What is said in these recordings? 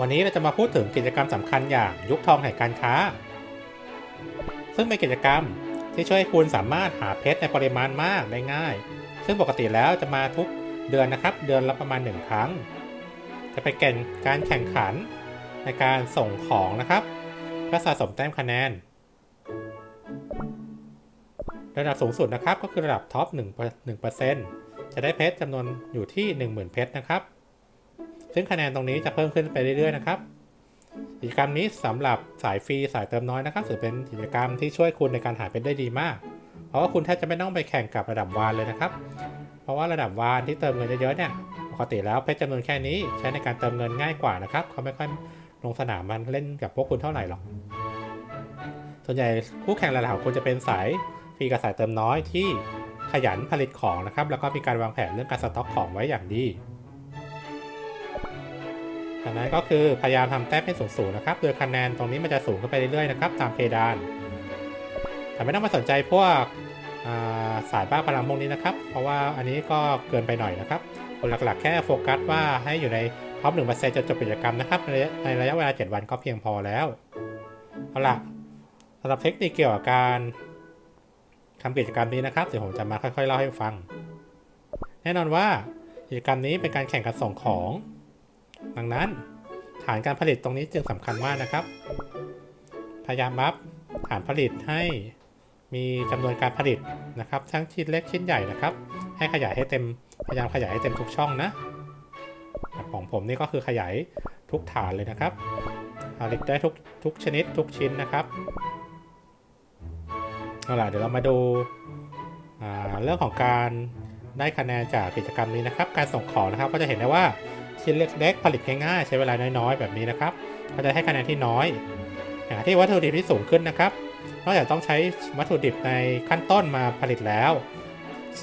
วันนี้เราจะมาพูดถึงกิจกรรมสำคัญอย่างยุคทองแห่งการค้า ซึ่งเป็นกิจกรรมที่ช่วยคุณสามารถหาเพชรในปริมาณมากได้ง่าย ซึ่งปกติแล้วจะมาทุกเดือนนะครับ เดือนละประมาณหนึ่งครั้ง จะเป็นเกณฑ์การแข่งขันในการส่งของนะครับเพื่อสะสมแต้มคะแนน ระดับสูงสุดนะครับก็คือระดับท็อป1 1%จะได้เพชรจำนวนอยู่ที่ 10,000 เพชรนะครับ ซึ่งคะแนนตรงนี้จะเพิ่มขึ้นไปเรื่อยๆนะครับกิจกรรมนี้สำหรับสายฟรีสายเติมน้อยนะครับถือเป็นกิจกรรมที่ช่วยคุณในการหาเพชรได้ดีมาก เพราะว่าคุณแทบจะไม่ต้องไปแข่งกับระดับวานเลยนะครับ เพราะว่าระดับวานที่เติมเงินเยอะๆเนี่ยปกติแล้วเพชรจำนวนแค่นี้ใช้ในการเติมเงินง่ายกว่านะครับเขาไม่ค่อยลงสนามมันเล่นกับพวกคุณเท่าไหร่หรอก ส่วนใหญ่คู่แข่งหลักๆของคุณจะเป็นสายฟรีกับสายเติมน้อยที่ขยันผลิตของนะครับแล้วก็มีการวางแผนเรื่องการสต็อกของไว้อย่างดี ดังนั้นก็คือพยายามทำแต้มให้สูงๆนะครับ โดยคะแนนตรงนี้มันจะสูงขึ้นไปเรื่อยๆนะครับตามเพดาน แต่ไม่ต้องมาสนใจพวกาสายบ้าพลังพวกนี้นะครับ เพราะว่าอันนี้ก็เกินไปหน่อยนะครับหลักๆ แค่โฟกัสว่าให้อยู่ในท็อปหนึ่งเปอร์เซ็นต์จะจบกิจกรรมนะครับในระยะในระยะเวลา 7 วันก็เพียงพอแล้ว เอาล่ะสำหรับเทคนิคเกี่ยวกับการทำกิจกรรมนี้นะครับเดี๋ยวผมจะมาค่อยๆเล่าให้ฟัง แน่นอนว่ากิจกรรมนี้เป็นการแข่งกันส่งของ ดังนั้นฐานการผลิตตรงนี้จึงสำคัญมากนะครับ พยายามบัฟฐานผลิตให้มีจำนวนการผลิตนะครับ ทั้งชิ้นเล็กชิ้นใหญ่นะครับ ให้ขยายให้เต็มพยายามขยายให้เต็มทุกช่องนะของผมนี่ก็คือขยายทุกฐานเลยนะครับผลิตได้ทุกทุกชนิดทุกชิ้นนะครับเอาล่ะเดี๋ยวเรามาดูเรื่องของการได้คะแนนจากกิจกรรมนี้นะครับ การส่งของนะครับ ก็จะเห็นได้ว่า ชิ้นเล็กๆผลิตง่ายๆใช้เวลาน้อยๆ แบบนี้นะครับ ก็จะให้คะแนนที่น้อยอย่าที่วัตถุดิบที่สูงขึ้นนะครับ นอกจากต้องใช้วัตถุดิบในขั้นต้นมาผลิตแล้ว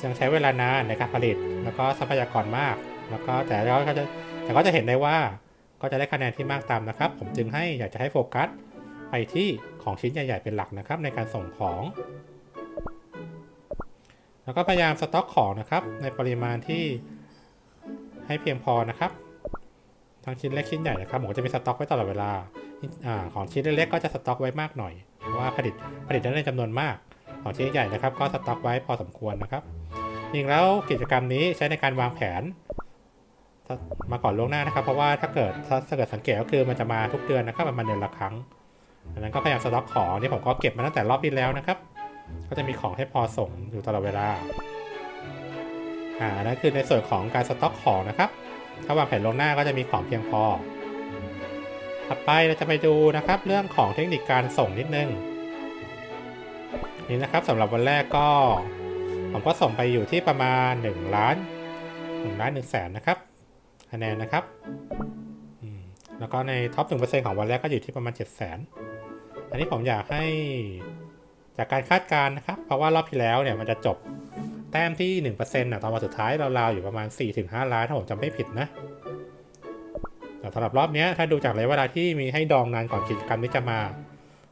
ยังใช้เวลานานในการผลิต แล้วก็ทรัพยากรมาก แล้วก็แต่ก็จะแต่ก็จะเห็นได้ว่าก็จะได้คะแนนที่มากตามนะครับ ผมจึงให้อยากจะให้โฟกัสไปที่ของชิ้นใหญ่ ๆ เป็นหลักนะครับ ในการส่งของ แล้วก็พยายามสต็อกของนะครับ ในปริมาณที่ให้เพียงพอนะครับ ทั้งชิ้นเล็กชิ้นใหญ่นะครับผมก็จะมีสต็อกไว้ตลอดเวลาอของชิ้นเล็กๆก็จะสต็อกไว้มากหน่อยเพราะว่าผลิตผลิตได้ในจำนวนมาก ของชิ้นใหญ่นะครับ ก็สต็อกไว้พอสมควรนะครับจริงแล้วกิจกรรมนี้ใช้ในการวางแผน มาก่อนล่วงหน้านะครับ เพราะว่าถ้าเกิดถ้าเกิดสังเกตก็คือมันจะมาทุกเดือนนะครับประมาณเดือนละครั้งดังนั้นก็พยายามสต็อกของนี่ผมก็เก็บมาตั้งแต่รอบที่แล้วนะครับ ก็จะมีของให้พอส่งอยู่ตลอดเวลาอ่านั่นคือในส่วนของการสต็อกของนะครับ ถ้าวางแผนลงหน้าก็จะมีของเพียงพอ ถัดไปเราจะไปดูนะครับ เรื่องของเทคนิคการส่งนิดนึง นี่นะครับสำหรับวันแรกก็ ผมก็ส่งไปอยู่ที่ประมาณ1ล้าน1ล้าน1แสนนะครับคะแนนนะครับแล้วก็ในท็อป1%ของวันแรกก็อยู่ที่ประมาณ 7 0 0 0 0 0อันนี้ผมอยากให้จากการคาดการณ์นะครับ เพราะว่ารอบที่แล้วเนี่ยมันจะจบ แต้มที่ 1%นะตอนวันสุดท้ายราวๆอยู่ประมาณ 4-5 ล้านถ้าผมจำไม่ผิดนะแต่สำหรับรอบนี้ถ้าดูจากระยะเวลาที่มีให้ดองนานก่อนกิจกรรมนี้จะมา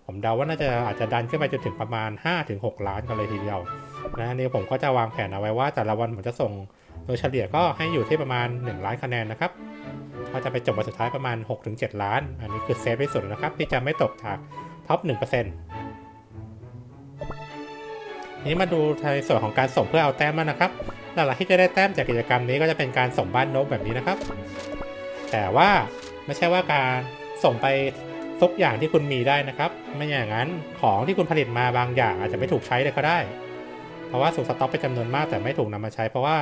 ผมเดาว่าน่าจะอาจจะดันขึ้นไปจนถึงประมาณ 5-6 ล้านกันเลยทีเดียวนะนนี้ผมก็จะวางแผนเอาไว้ว่าแต่ละวันผมจะส่งโดยเฉลี่ยก็ให้อยู่ที่ประมาณ 1 ล้านคะแนนนะครับก็จะไปจบวันสุดท้ายประมาณ 6-7 ล้าน อันนี้คือเซฟที่สุดนะครับที่จะไม่ตกจากท็อป1%น นี้มาดูในส่วนของการส่งเพื่อเอาแต้มมานะครับ หลักๆที่จะได้แต้มจากกิจกรรมนี้ก็จะเป็นการส่งบ้านนกแบบนี้นะครับ แต่ว่าไม่ใช่ว่าการส่งไปทุกอย่างที่คุณมีได้นะครับ ไม่อย่างนั้นของที่คุณผลิตมาบางอย่างอาจจะไม่ถูกใช้เลยก็ได้ เพราะว่าสูงสต็อกไปจำนวนมากแต่ไม่ถูกนำมาใช้ เพราะว่า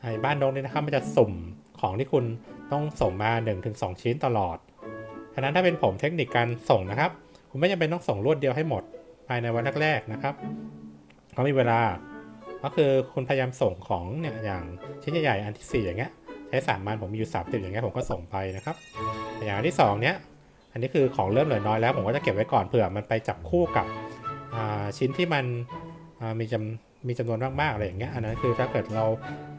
ไอ้บ้านนกนี่นะครับมันจะสุ่มของที่คุณต้องส่งมา 1-2 ชิ้นตลอดฉะนั้นถ้าเป็นผมเทคนิคการส่งนะครับ คุณไม่จำเป็นต้องส่งรวดเดียวให้หมด ภายในวันแรกๆนะครับ เขามีเวลา ก็คือคุณพยายามส่งของเนี่ยอย่างชิ้นใหญ่ๆอันที่ 4 อย่างเงี้ยใช้สามวันผมมีอยู่สามสิบอย่างเงี้ยผมก็ส่งไปนะครับ อย่างที่สองเนี้ยอันนี้คือของเริ่มเหลือน้อยแล้ว ผมก็จะเก็บไว้ก่อนเผื่อมันไปจับคู่กับชิ้นที่มันมีจำมีจำนวนมากๆอะไรอย่างเงี้ยอันนั้นคือถ้าเกิดเรา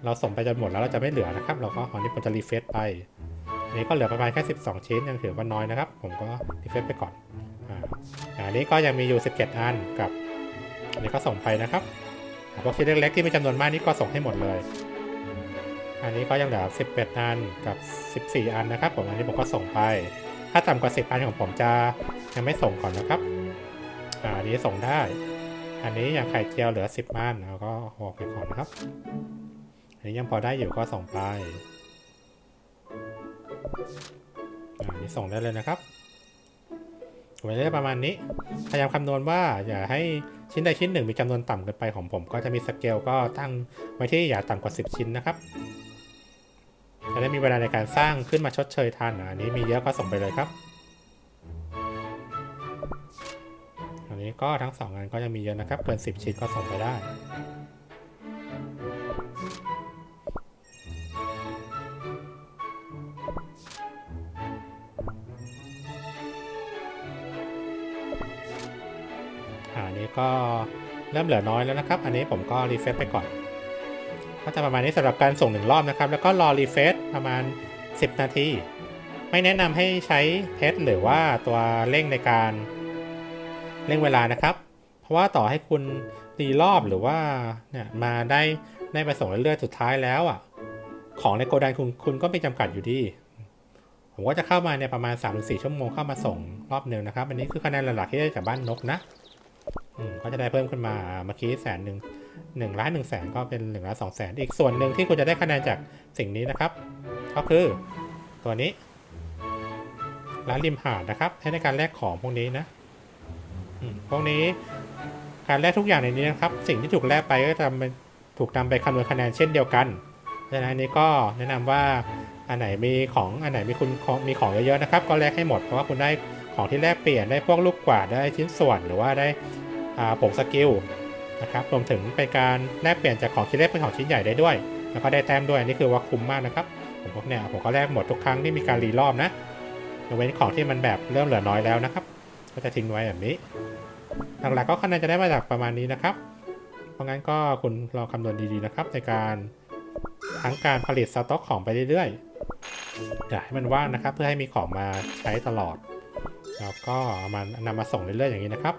เราส่งไปจนหมดแล้วเราจะไม่เหลือนะครับ เราก็อันนี้ผมจะรีเฟซไปอันนี้ก็เหลือประมาณแค่ 12 ชิ้นยังถือว่าน้อยนะครับ ผมก็รีเฟซไปก่อนอันนี้ก็ยังมีอยู่ 17 อันกับ อันนี้ก็ส่งไปนะครับพวกชิ้นเล็กๆที่มีจำนวนมากนี่ก็ส่งให้หมดเลย อันนี้ก็ยังเหลือ11 อันกับ 14 อันนะครับ ผมอันนี้ผมก็ส่งไป ถ้าต่ำกว่า 10 อันของผมจะยังไม่ส่งก่อนนะครับอันนี้ส่งได้ อันนี้อย่างไข่เจียวเหลือ 10 อันเราก็ออกไปก่อนนะครับ อันนี้ยังพอได้อยู่ก็ส่งไปอันนี้ส่งได้เลยนะครับไว้ได้ประมาณนี้ พยายามคำนวณว่าอย่าให้ ชิ้นใดชิ้นหนึ่งมีจำนวนต่ำเกินไปของผมก็จะมีสเกลก็ตั้งไว้ที่อย่าต่ำกว่า 10 ชิ้นนะครับจะได้มีเวลาในการสร้างขึ้นมาชดเชยทันอันนี้มีเยอะก็ส่งไปเลยครับ อันนี้ก็ทั้งสองงานก็ยังมีเยอะนะครับ เกิน 10 ชิ้นก็ส่งไปได้ ก็เริ่มเหลือน้อยแล้วนะครับ อันนี้ผมก็รีเฟซไปก่อน ก็จะประมาณนี้สำหรับการส่งหนึ่งรอบนะครับ แล้วก็รอรีเฟซประมาณ 10 นาที ไม่แนะนำให้ใช้เทสหรือว่าตัวเร่งในการเร่งเวลานะครับ เพราะว่าต่อให้คุณรีรอบหรือว่าเนี่ยมาได้ได้ไปส่งเรื่อยๆสุดท้ายแล้วอะ ของในโกดังคุณคุณก็มีจำกัดอยู่ดีผมก็จะเข้ามาเนี่ยประมาณ 3-4 ชั่วโมงเข้ามาส่งรอบหนึ่งนะครับ อันนี้คือคะแนนหลักๆที่ได้จากบ้านนกนะ ก็จะได้เพิ่มขึ้นมาเมื่อกี้แสนหนึ่งหนึ่งล้านหนึ่งแสนก็เป็นหนึ่งล้านสองแสนอีกส่วนหนึ่งที่คุณจะได้คะแนนจากสิ่งนี้นะครับ ก็คือตัวนี้ ร้านริมหาดนะครับใช้ในการแลกของพวกนี้นะพวกนี้การแลกทุกอย่างในนี้นะครับ สิ่งที่ถูกแลกไปก็จะเป็นถูกนำไปคำนวณคะแนนเช่นเดียวกันดังนั้นอันนี้ก็แนะนำว่าอันไหนมีของอันไหนมีคุณมีของเยอะๆนะครับ ก็แลกให้หมดเพราะว่าคุณได้ของที่แลกเปลี่ยนได้พวกลูกกวาดได้ชิ้นส่วนหรือว่าได้ ผงสกิลนะครับรวมถึงเป็นการแลกเปลี่ยนจากของชิ้นเล็กเป็นของชิ้นใหญ่ได้ด้วย แล้วก็ได้แต้มด้วยอันนี่คือว่าคุ้มมากนะครับผมพวกเนี่ยผมก็แลกหมดทุกครั้งที่มีการรีรอบนะยกเว้นของที่มันแบบเริ่มเหลือน้อยแล้วนะครับ ก็จะทิ้งไว้แบบนี้ หลักๆก็คะแนนจะได้มาจากประมาณนี้นะครับ เพราะงั้นก็คุณลองคำนวณดีๆนะครับ ในการทั้งการผลิตสต็อกของไปเรื่อยๆอย่าให้มันว่างนะครับ เพื่อให้มีของมาใช้ตลอด แล้วก็มันนำมาส่งเรื่อยๆอย่างนี้นะครับ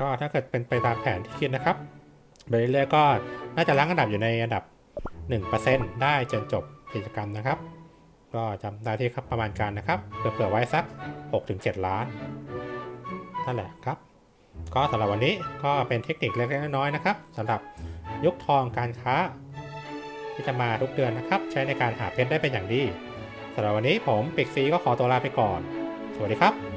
ก็ถ้าเกิดเป็นไปตามแผนที่คิดนะครับไปเรื่อยๆก็น่าจะล้างอันดับอยู่ในอันดับ 1%ได้จนจบกิจกรรมนะครับ ก็จำได้ที่ครับประมาณการนะครับเผื่อไว้สัก 6-7 ล้านนั่นแหละครับ ก็สำหรับวันนี้ก็เป็นเทคนิคเล็กๆน้อยๆนะครับสำหรับยุคทองการค้า ที่จะมาทุกเดือนนะครับ ใช้ในการหาเพชรได้เป็นอย่างดีสำหรับวันนี้ผมปิกซีก็ขอตัวลาไปก่อน สวัสดีครับ